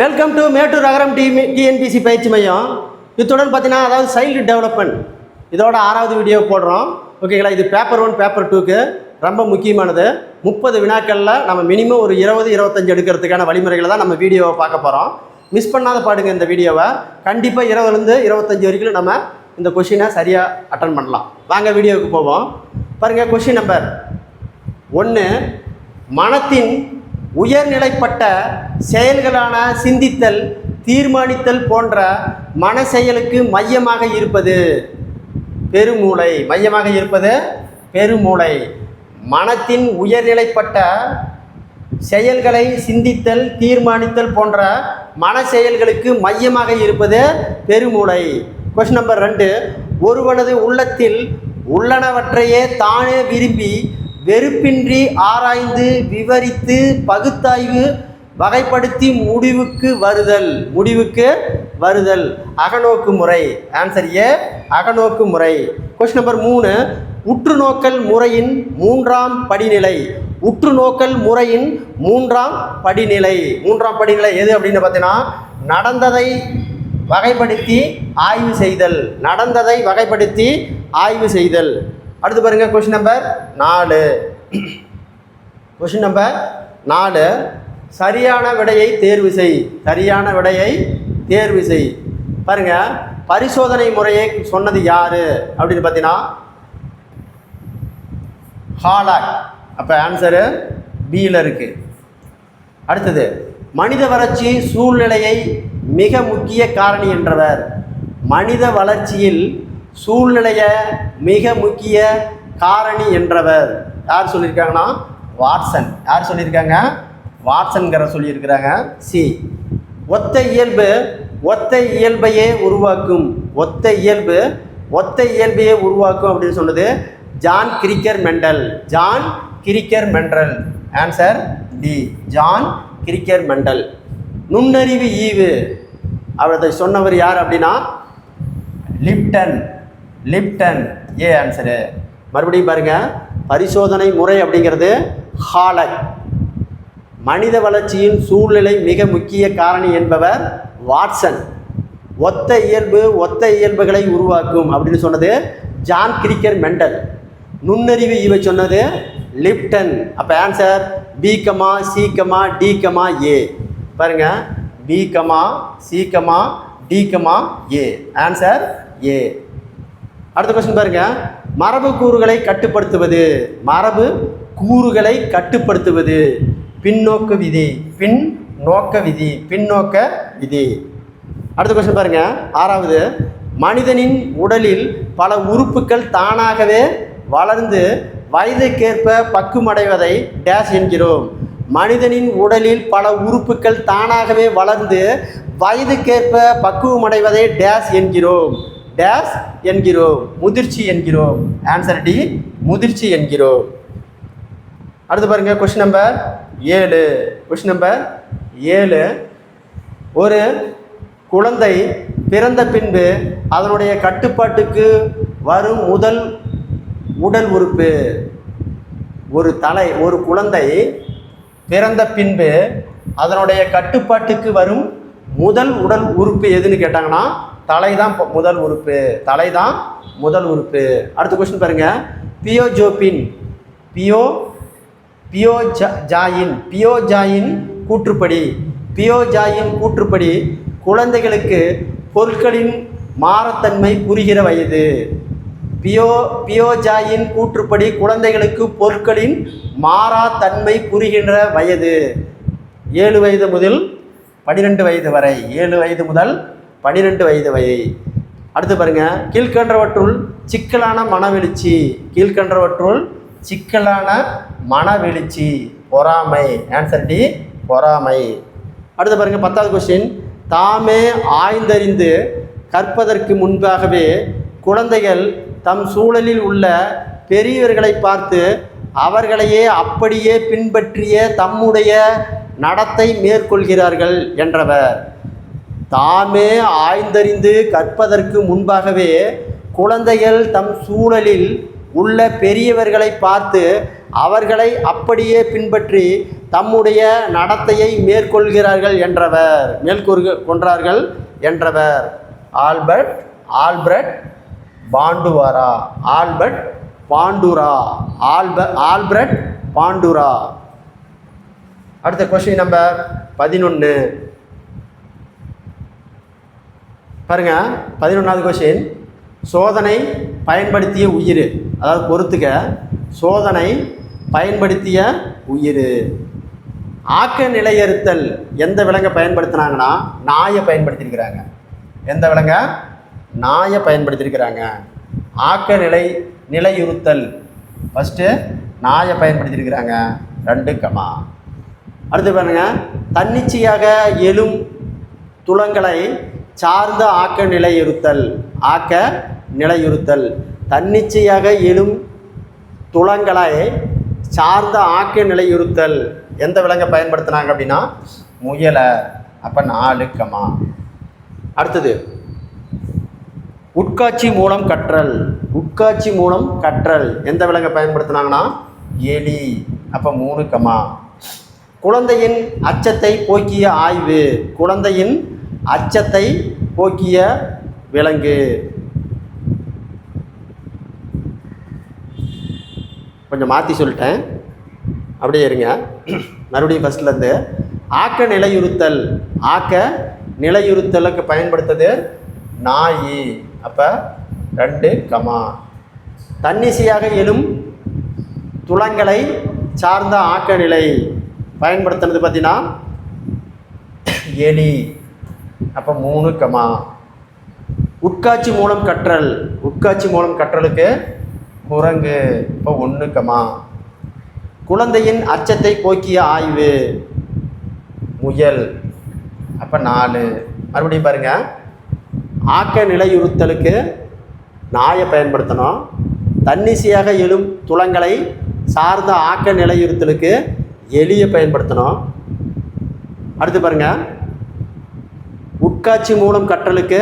Welcome to Mettur Agaram T TNPSC பயிற்சி மையம் இத்துடன் பார்த்தீங்கன்னா அதாவது சைல்டு டெவலப்மெண்ட் இதோட ஆறாவது வீடியோ போடுறோம். ஓகேங்களா இது பேப்பர் ஒன் பேப்பர் டூக்கு ரொம்ப முக்கியமானது. முப்பது வினாக்களில் நம்ம மினிமம் ஒரு இருபது இருபத்தஞ்சு எடுக்கிறதுக்கான வழிமுறைகளை தான் நம்ம வீடியோவை பார்க்க போகிறோம் மிஸ் பண்ணாத பாடுங்க இந்த வீடியோவை கண்டிப்பாக இருபதுலேருந்து இருபத்தஞ்சி வரைக்கும் நம்ம இந்த கொஷினை சரியாக அட்டன் பண்ணலாம். வாங்க வீடியோவுக்கு போவோம். பாருங்கள் கொஷின் நம்பர் ஒன்று மனத்தின் உயர்நிலைப்பட்ட செயல்களான சிந்தித்தல் தீர்மானித்தல் போன்ற மன செயலுக்கு மையமாக இருப்பது பெருமூளை. மையமாக இருப்பது பெருமூளை. மனத்தின் உயர்நிலைப்பட்ட செயல்களை சிந்தித்தல் தீர்மானித்தல் போன்ற மன செயல்களுக்கு மையமாக இருப்பது பெருமூளை. கொஸ்டின் நம்பர் ரெண்டு. ஒருவனது உள்ளத்தில் உள்ளனவற்றையே தானே விரும்பி வெறுப்பின்றி ஆராய்ந்து விவரித்து பகுத்தாய்வு வகைப்படுத்தி முடிவுக்கு வருதல். முடிவுக்கு வருதல். அகநோக்கு முறை. ஆன்சர் ஏ அகநோக்கு முறை. கொஸ்டின் நம்பர் மூணு உற்று நோக்கல் முறையின் மூன்றாம் படிநிலை. உற்று நோக்கல் முறையின் மூன்றாம் படிநிலை. மூன்றாம் படிநிலை எது அப்படின்னு பார்த்தீங்கன்னா நடந்ததை வகைப்படுத்தி ஆய்வு செய்தல். நடந்ததை வகைப்படுத்தி ஆய்வு செய்தல். அடுத்து பாருங்க கொஷின் நம்பர் நாலு. கொஷின் நம்பர் நாலு. சரியான விடையை தேர்வு செய். சரியான விடையை தேர்வு செய். பாருங்க பரிசோதனை முறையை சொன்னது யாரு? அப்படின்னு பார்த்தீங்கன்னா ஹாலாக். அப்போ ஆன்சரு பியில் இருக்கு. அடுத்தது மனித வளர்ச்சி சூழ்நிலையை மிக முக்கிய காரணி என்றவர். மனித வளர்ச்சியில் சூழ்நிலைய மிக முக்கிய காரணி என்றவர். யார் சொல்லியிருக்காங்கன்னா? வாட்சன். யார் சொல்லியிருக்காங்க? வாட்சன்கிற சொல்லியிருக்கிறாங்க. சி. ஒத்த இயல்பு ஒத்த இயல்பையே உருவாக்கும். ஒத்த இயல்பு ஒத்த இயல்பையே உருவாக்கும் அப்படின்னு சொன்னது John Gregor Mendel. John Gregor Mendel. Answer D. John Gregor Mendel. நுண்ணறிவு ஈவு. அவரை சொன்னவர் யார் அப்படின்னா? லிப்டன். லிப்டன். ஏ ஆன்சரு மறுபடியும் பாருங்க. பரிசோதனை முறை அப்படிங்கிறது ஹாலக் மனித வளர்ச்சியின் சூழ்நிலை மிக முக்கிய காரணி என்பவர் வாட்சன். ஒத்த இயல்பு ஒத்த இயல்புகளை உருவாக்கும் அப்படின்னு சொன்னது ஜான் கிரிக்கர் மெண்டல். நுண்ணறிவு இவை சொன்னது லிப்டன். அப்போ ஆன்சர் பிகமா சிகமா டிகமா ஏ பாருங்க. பிகமா சிகமா டிகமா ஏ ஆன்சர் ஏ அடுத்த கொஸ்டின் பாருங்க. மரபு கூறுகளை கட்டுப்படுத்துவது. மரபு கூறுகளை கட்டுப்படுத்துவது. பின்னோக்கு விதி. பின் நோக்க விதி. பின்னோக்க விதி. அடுத்த கொஸ்டின் பாருங்க. ஆறாவது மனிதனின் உடலில் பல உறுப்புகள் தானாகவே வளர்ந்து வயதுக்கேற்ப பக்குமடைவதை டேஷ் என்கிறோம். மனிதனின் உடலில் பல உறுப்புகள் தானாகவே வளர்ந்து வயதுக்கேற்ப பக்குவமடைவதை டேஷ் என்கிறோம். டேஷ் என்கிறோம் முதிர்ச்சி என்கிறோம். ஆன்சர் டி முதிர்ச்சி என்கிறோம். அடுத்து பாருங்க கொஸ்டின் நம்பர் ஏழு. கொஸ்டின் நம்பர் ஏழு. ஒரு குழந்தை பிறந்த பின்பு அதனுடைய கட்டுப்பாட்டுக்கு வரும் முதல் உடல் உறுப்பு. ஒரு தலை ஒரு குழந்தை பிறந்த பின்பு அதனுடைய கட்டுப்பாட்டுக்கு வரும் முதல் உடல் உறுப்பு எதுன்னு கேட்டாங்கன்னா தலை தான் முதல் உறுப்பு. தலை தான் முதல் உறுப்பு. அடுத்த கொஸ்டின் பாருங்க. பியோஜோபின் பியோ பியோ ஜாயின் பியோ ஜாயின் கூற்றுப்படி பியோ ஜாயின் கூற்றுப்படி குழந்தைகளுக்கு பொருட்களின் மாறத்தன்மை புரிகிற வயது. பியோ பியோஜாயின் கூற்றுப்படி குழந்தைகளுக்கு பொருட்களின் மாறாத்தன்மை புரிகின்ற வயது. ஏழு வயது முதல் பன்னிரெண்டு வயது வரை. ஏழு வயது முதல் பனிரெண்டு வயது வரை அடுத்து பாருங்க கீழ்கன்றவற்றுள் சிக்கலான மனவெழுச்சி. கீழ்கன்றவற்றுள் சிக்கலான மனவெழுச்சி. பொறாமை. ஆன்சர் டி பொறாமை. அடுத்து பாருங்க பத்தாவது கொஸ்டின் தாமே ஆய்ந்தறிந்து கற்பதற்கு முன்பாகவே குழந்தைகள் தம் சூழலில் உள்ள பெரியவர்களை பார்த்து அவர்களையே அப்படியே பின்பற்றிய தம்முடைய நடத்தை மேற்கொள்கிறார்கள் என்றவர். தாமே ஆய்ந்தறிந்து கற்பதற்கு முன்பாகவே குழந்தைகள் தம் சூழலில் உள்ள பெரியவர்களை பார்த்து அவர்களை அப்படியே பின்பற்றி தம்முடைய நடத்தையை மேற்கொள்கிறார்கள் என்றவர். மேற்கொள்க கொன்றார்கள் என்றவர். Albert Albert பாண்டுவாரா? Albert Bandura? ஆல்ப Albert Bandura? அடுத்த கொஸ்டின் நம்பர் பதினொன்று பாருங்க பதினொன்றாவது கொஷின் சோதனை பயன்படுத்திய உயிர். அதாவது பொறுத்துக்க சோதனை பயன்படுத்திய உயிர். ஆக்க நிலையறுத்தல் எந்த விலங்கை பயன்படுத்தினாங்கன்னா நாயை பயன்படுத்தியிருக்கிறாங்க. எந்த விலங்க? நாயை பயன்படுத்தியிருக்கிறாங்க. ஆக்க நிலை நிலையுறுத்தல். ஃபஸ்ட்டு நாயை பயன்படுத்தியிருக்கிறாங்க. ரெண்டு கமா. அடுத்து பாருங்க தன்னிச்சையாக எழும் துளங்களை சார்ந்த ஆக்க நிலையுறுத்தல் ஆக்க நிலையுறுத்தல் தன்னிச்சையாக எழும் துளங்களை சார்ந்த ஆக்க நிலையுறுத்தல் எந்த விலங்கை பயன்படுத்தினாங்க அப்படின்னா முயலை அப்போ நாலு கமா. அடுத்தது உட்காட்சி மூலம் கற்றல். உட்காட்சி மூலம் கற்றல். எந்த விலங்கை பயன்படுத்தினாங்கன்னா எலி அப்போ மூணு கமா. குழந்தையின் அச்சத்தை போக்கிய ஆய்வு. குழந்தையின் அச்சத்தை போக்கிய விலங்கு. கொஞ்சம் மாற்றி சொல்லிட்டேன். அப்படியே இருங்க. மறுபடியும் ஃபஸ்ட்லேருந்து ஆக்க நிலையுறுத்தல். ஆக்க நிலையுறுத்தலுக்கு பயன்படுத்தது நாய். அப்போ ரெண்டு கமா. தன்னிசையாக எழும் துளங்களை சார்ந்த ஆக்க நிலை பயன்படுத்துனது பார்த்தீங்கன்னா எலி. அப்போ மூணு கமா. உட்காட்சி மூலம் கற்றல். உட்காட்சி மூலம் கற்றலுக்கு குரங்கு இப்போ ஒன்று கமா. குழந்தையின் அச்சத்தை போக்கிய ஆய்வு. முயல். அப்போ நாலு. மறுபடியும் பாருங்கள் ஆக்க நிலையுறுத்தலுக்கு நாயை பயன்படுத்தணும். தன்னிசையாக எழும் துளங்களை சார்ந்த ஆக்க நிலையுறுத்தலுக்கு எலியை பயன்படுத்தணும். அடுத்து பாருங்கள் உட்காட்சி மூலம் கற்றலுக்கு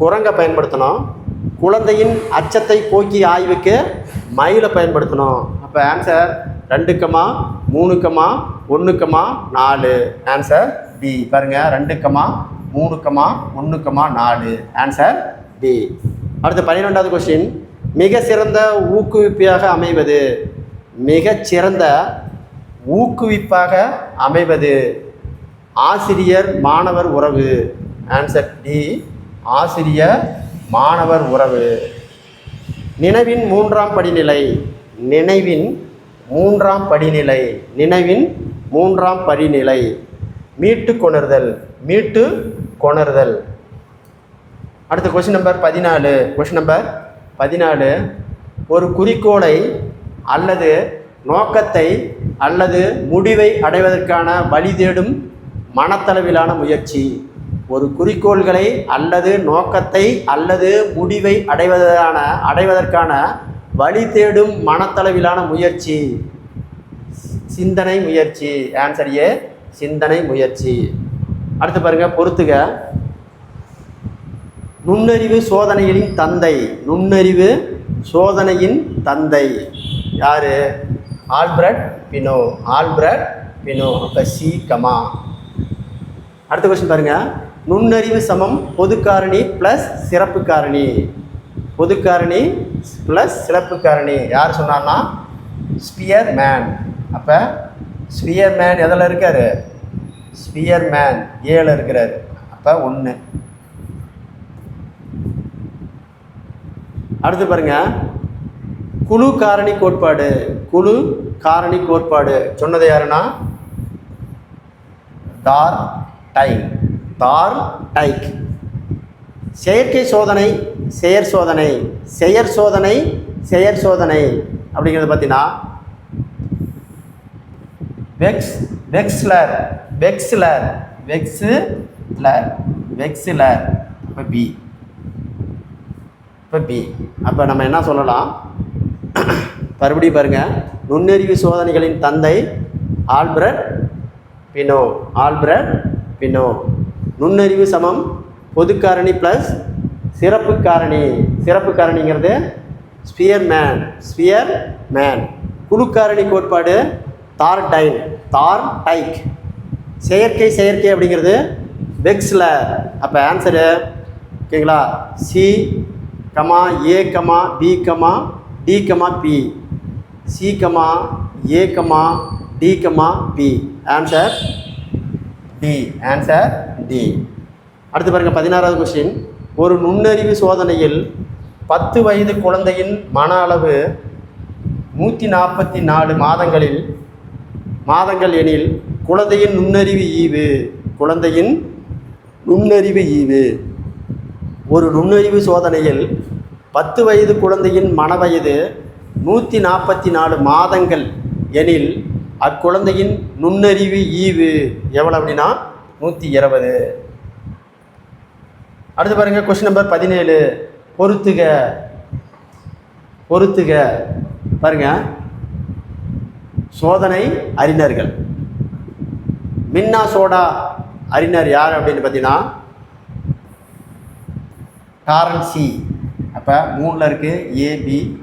குரங்கை பயன்படுத்தணும். குழந்தையின் அச்சத்தை போக்கி ஆய்வுக்கு மயிலை பயன்படுத்தணும். அப்போ ஆன்சர் ரெண்டுக்கமா மூணுக்கமா ஒன்றுக்கமா நாலு. ஆன்சர் டி பாருங்க ரெண்டுக்கமா மூணுக்கமா ஒன்றுக்கமா நாலு. ஆன்சர் டி அடுத்து பன்னிரெண்டாவது கொஸ்டின் மிக சிறந்த ஊக்குவிப்பாக அமைவது. மிகச்சிறந்த ஊக்குவிப்பாக அமைவது. ஆசிரியர் மாணவர் உறவு. ஆன்சர் டி ஆசிரியர் மாணவர் உறவு. நினைவின் மூன்றாம் படிநிலை. நினைவின் மூன்றாம் படிநிலை. நினைவின் மூன்றாம் படிநிலை. மீட்டு கொணர்தல். மீட்டு கொணர்தல். அடுத்த கொஷின் நம்பர் பதினாலு. கொஷின் நம்பர் பதினாலு. ஒரு குறிக்கோளை அல்லது நோக்கத்தை அல்லது முடிவை அடைவதற்கான வழி தேடும் மனத்தளவிலான முயற்சி. ஒரு குறிக்கோள்களை அல்லது நோக்கத்தை அல்லது முடிவை அடைவதற்கான அடைவதற்கான வழி தேடும் மனத்தளவிலான முயற்சி. சிந்தனை முயற்சி. ஆன்சர் ஏ சிந்தனை முயற்சி. அடுத்து பாருங்க பொறுத்துக. நுண்ணறிவு சோதனைகளின் தந்தை. நுண்ணறிவு சோதனையின் தந்தை. யாரு? Alfred Binet. Alfred Binet. அப்போ சி கமா. அடுத்த கொஸ்டின் பாருங்க. நுண்ணறிவு சமம் பொது காரணி ப்ளஸ் சிறப்பு காரணி. பொது காரணி ப்ளஸ் சிறப்பு காரணி. யார் சொன்னார்னா ஸ்பியர் மேன் அப்போ ஸ்பியர் மேன் எதில் இருக்கார்? ஸ்பியர் மேன் ஏல இருக்கிறார். அப்போ ஒன்று அடுத்து பாருங்க. குழு காரணி கோட்பாடு. குழு காரணி கோட்பாடு. சொன்னது யாருன்னா? தார் டை தார் டைக். செயற்கை சோதனை செயற் சோதனை. செயற் சோதனை செயற் சோதனை. அப்படிங்கிறது பார்த்தீங்கன்னா வெக்ஸ் வெக்ஸ்லர் வெக்ஸ்லர். Wechsler Wechsler. இப்போ பி இப்போ பி அப்போ நம்ம என்ன சொல்லலாம்? மறுபடியும் பாருங்கள் நுண்ணறிவு சோதனைகளின் தந்தை ஆல்பிரட் பினோ. ஆல்பிரட் பினோ நுண்ணறிவு சமம் பொது காரணி ப்ளஸ் சிறப்பு காரணி சிறப்பு காரணிங்கிறது ஸ்பியர் மேன் ஸ்பியர் மேன் குழு காரணி கோட்பாடு தார்டைன் தார் டைக் செயற்கை செயற்கை அப்படிங்கிறது பெக்ஸில் அப்போ ஆன்சரு ஓகேங்களா? C comma A comma B comma D comma B C comma A comma D comma B answer D answer D அடுத்து பாருங்கள் பதினாறாவது கொஸ்டின் ஒரு நுண்ணறிவு சோதனையில் பத்து வயது குழந்தையின் மன அளவு நூற்றி நாற்பத்தி நாலு மாதங்களில் மாதங்கள் எனில் குழந்தையின் நுண்ணறிவு ஈவு. குழந்தையின் நுண்ணறிவு ஈவு. ஒரு நுண்ணறிவு சோதனையில் பத்து வயது குழந்தையின் மனவயது நூற்றி நாற்பத்தி நாலு மாதங்கள் எனில் அக்குழந்தையின் நுண்ணறிவு ஈவு. எவ்வளோ அப்படின்னா? நூற்றி இருபது. அடுத்து பாருங்க கொஸ்டின் நம்பர் பதினேழு. பொறுத்துக. பொறுத்துக. பாருங்க. சோதனை அறிஞர்கள். மின்னா சோடா அறிஞர் யார் அப்படின்னு பார்த்தீங்கன்னா? காரன் சி. அப்போ மூணில் இருக்குது AB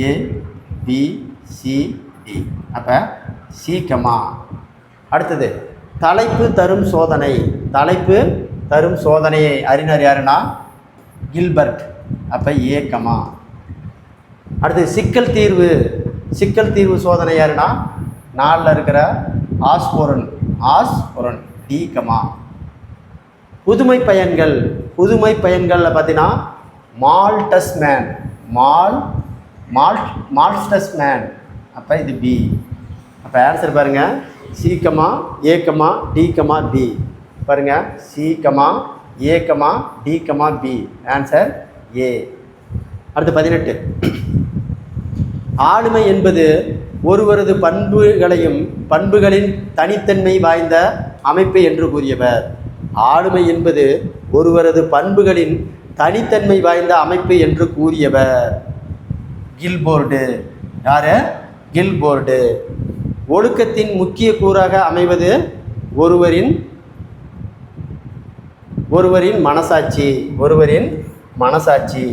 A B C D அப்போ சீக்கமா அடுத்தது தலைப்பு தரும் சோதனை. தலைப்பு தரும் சோதனையை அறிஞர் யாருன்னா? கில்பர்ட். அப்போ ஏக்கமா. அடுத்து சிக்கல் தீர்வு. சிக்கல் தீர்வு சோதனை யாருன்னா? நாளில் இருக்கிற ஆஸ்போரன். ஆஸ்போரன் டீக்கமா. புதுமை பயன்கள். புதுமை பயன்களில் பார்த்தீங்கன்னா மால்டஸ்மேன் மால் மால் மால்டஸ்மேன் அப்போ இது பி. அப்போ ஆன்சர் பாருங்கள் சீக்கமா ஏக்கமா டிகமா பி பாருங்கள் சீக்கமா ஏக்கமா டிகமா பி ஆன்சர் ஏ அடுத்து பதினெட்டு. ஆளுமை என்பது ஒருவரது பண்புகளையும் பண்புகளின் தனித்தன்மை வாய்ந்த அமைப்பு என்று கூறியவர். ஆளுமை என்பது ஒருவரது பண்புகளின் தனித்தன்மை வாய்ந்த அமைப்பு என்று கூறியவர். கில்போர்டு யாரு? கில்போர்டு ஒழுக்கத்தின் முக்கிய கூறாக அமைவது ஒருவரின் ஒருவரின் மனசாட்சி ஒருவரின் மனசாட்சி.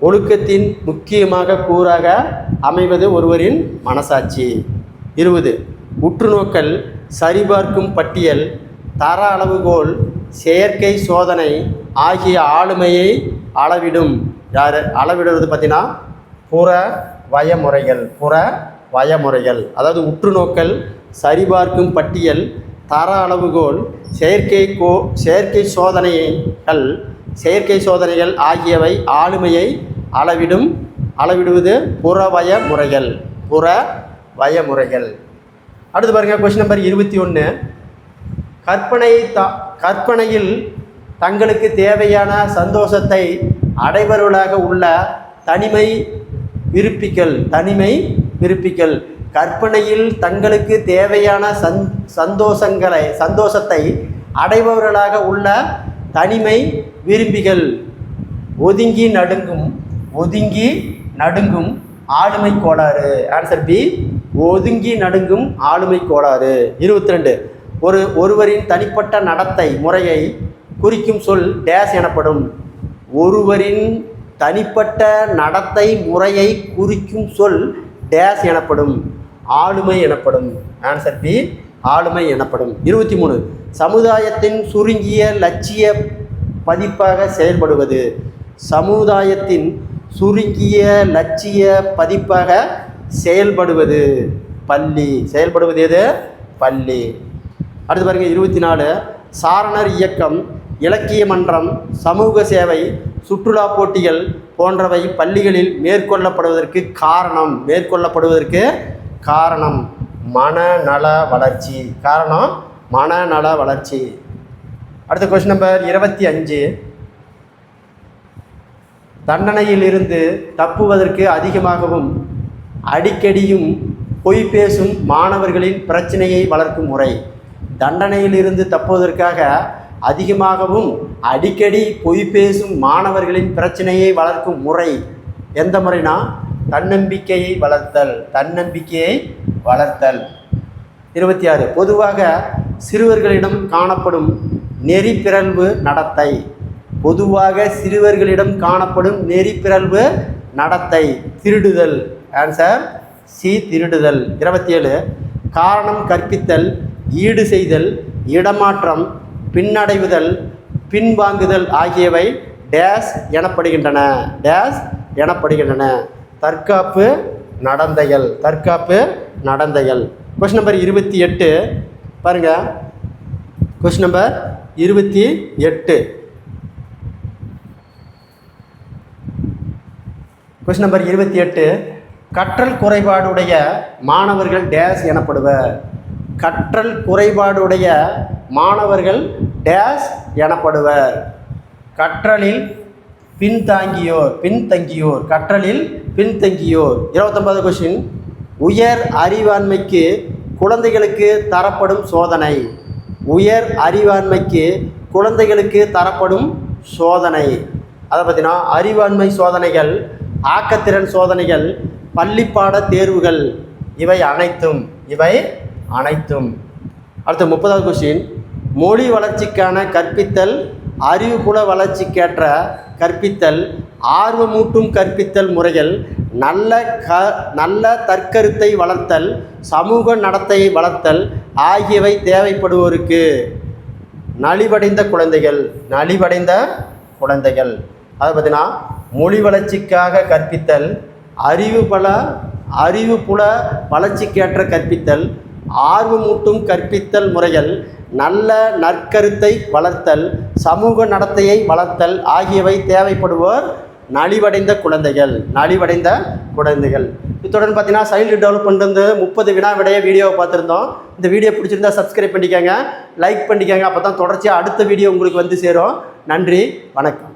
ஒழுக்கத்தின் முக்கியமாக கூறாக அமைவது ஒருவரின் மனசாட்சி. இருபது உற்றுநோக்கல் சரிபார்க்கும் பட்டியல் தர அளவுகோல் செயற்கை சோதனை ஆகிய ஆளுமையை அளவிடும். யார்? அளவிடுறது பார்த்தீங்கன்னா புற வயமுறைகள் புற வயமுறைகள் அதாவது உற்றுநோக்கல் சரிபார்க்கும் பட்டியல் தர அளவுகோல் செயற்கை கோ செயற்கை சோதனைகள் செயற்கை சோதனைகள் ஆகியவை ஆளுமையை அளவிடும் அளவிடுவது புறவய முறைகள் புற வயமுறைகள் அடுத்து பாருங்கள் கொஸ்டின் நம்பர் இருபத்தி ஒன்று கற்பனை த கற்பனையில் தங்களுக்கு தேவையான சந்தோஷத்தை அடைபவர்களாக உள்ள தனிமை விருப்பிகள் தனிமை திருப்பிகள். கற்பனையில் தங்களுக்கு தேவையான சந் சந்தோஷங்களை சந்தோஷத்தை அடைபவர்களாக உள்ள தனிமை விரும்பிகள். ஒதுங்கி நடுங்கும் ஒதுங்கி நடுங்கும் ஆளுமை கோளாறு. ஆன்சர் பி ஒதுங்கி நடுங்கும் ஆளுமை கோளாறு. இருபத்தி ரெண்டு ஒரு ஒருவரின் தனிப்பட்ட நடத்தை முறையை குறிக்கும் சொல் டேஸ் எனப்படும். ஒருவரின் தனிப்பட்ட நடத்தை முறையை குறிக்கும் சொல் டேஸ் எனப்படும் ஆளுமை எனப்படும். ஆன்சர் பி ஆளுமை எனப்படும். இருபத்தி மூணு சமுதாயத்தின் சுருங்கிய லட்சிய பதிப்பாக செயல்படுவது. சமுதாயத்தின் சுருங்கிய லட்சிய பதிப்பாக செயல்படுவது. பள்ளி. செயல்படுவது எது? பள்ளி. அடுத்து பாருங்கள் இருபத்தி நாலு சாரணர் இயக்கம் இலக்கிய மன்றம் சமூக சேவை சுற்றுலா போட்டிகள் போன்றவை பள்ளிகளில் மேற்கொள்ளப்படுவதற்கு காரணம் மேற்கொள்ளப்படுவதற்கு காரணம் மனநல வளர்ச்சி. காரணம் மனநல வளர்ச்சி. அடுத்த கொஸ்டின் நம்பர் இருபத்தி அஞ்சு. தண்டனையிலிருந்து தப்புவதற்கு அதிகமாகவும் அடிக்கடியும் பொய் பேசும் மாணவர்களின் பிரச்சனையை வளர்க்கும் முறை. தண்டனையிலிருந்து தப்புவதற்காக அதிகமாகவும் அடிக்கடி பொய் பேசும் மாணவர்களின் பிரச்சனையை வளர்க்கும் முறை எந்த முறைனா? தன்னம்பிக்கையை வளர்த்தல் தன்னம்பிக்கையை வளர்த்தல். இருபத்தி ஆறு. பொதுவாக சிறுவர்களிடம் காணப்படும் நெறி நடத்தை. பொதுவாக சிறுவர்களிடம் காணப்படும் நெறி நடத்தை. திருடுதல். ஆன்சர் சி திருடுதல். இருபத்தி ஏழு. காரணம் கற்பித்தல் ஈடு செய்தல் இடமாற்றம் பின்னடைவுதல் பின்வாங்குதல் ஆகியவை டேஸ் எனப்படுகின்றன. டேஸ் எனப்படுகின்றன. தற்காப்பு நடந்தைகள் தற்காப்பு நடந்தைகள் கொஸ்டின் நம்பர் இருபத்தி எட்டு. பாருங்கள் கொஸ்டின் நம்பர் இருபத்தி எட்டு. கொஸ்டின் நம்பர் இருபத்தி எட்டு. கற்றல் குறைபாடுடைய மாணவர்கள் டேஸ் எனப்படுவர். கற்றல் குறைபாடுடைய மாணவர்கள் டேஸ் எனப்படுவர். கற்றலில் பின்தாங்கியோர் பின்தங்கியோர் கற்றலில் பின்தங்கியோர். இருபத்தொன்பது கொஷின் உயர் அறிவாண்மைக்கு குழந்தைகளுக்கு தரப்படும் சோதனை. உயர் அறிவாண்மைக்கு குழந்தைகளுக்கு தரப்படும் சோதனை. அதை பார்த்தீங்கன்னா அறிவாண்மை சோதனைகள் ஆக்கத்திறன் சோதனைகள் பள்ளிப்பாட தேர்வுகள் இவை அனைத்தும் இவை அனைத்தும். அடுத்து முப்பதாவது கொஸ்டின் மொழி வளர்ச்சிக்கான கற்பித்தல் அறிவுபுல வளர்ச்சிக்கேற்ற கற்பித்தல் ஆர்வமூட்டும் கற்பித்தல் முறைகள் நல்ல க நல்ல தற்கருத்தை வளர்த்தல் சமூக நடத்தையை வளர்த்தல் ஆகியவை தேவைப்படுவோருக்கு நலிவடைந்த குழந்தைகள் நலிவடைந்த குழந்தைகள். அது பார்த்தீங்கன்னா மொழி வளர்ச்சிக்காக கற்பித்தல் அறிவு பல அறிவு புல வளர்ச்சிக்கேற்ற கற்பித்தல் ஆர்வமூட்டும் கற்பித்தல் முறைகள் நல்ல நற்கருத்தை வளர்த்தல் சமூக நடத்தையை வளர்த்தல் ஆகியவை தேவைப்படுவோர் நலிவடைந்த குழந்தைகள் நலிவடைந்த குழந்தைகள். இத்துடன் பார்த்தீங்கன்னா சைல்டு டெவலப்மெண்ட் வந்து முப்பது வினா விடைய வீடியோவை பார்த்துருந்தோம். இந்த வீடியோ பிடிச்சிருந்தா சப்ஸ்கிரைப் பண்ணிக்கோங்க லைக் பண்ணிக்கோங்க. அப்போ தான் தொடர்ச்சியாக அடுத்த வீடியோ உங்களுக்கு வந்து சேரும். நன்றி வணக்கம்.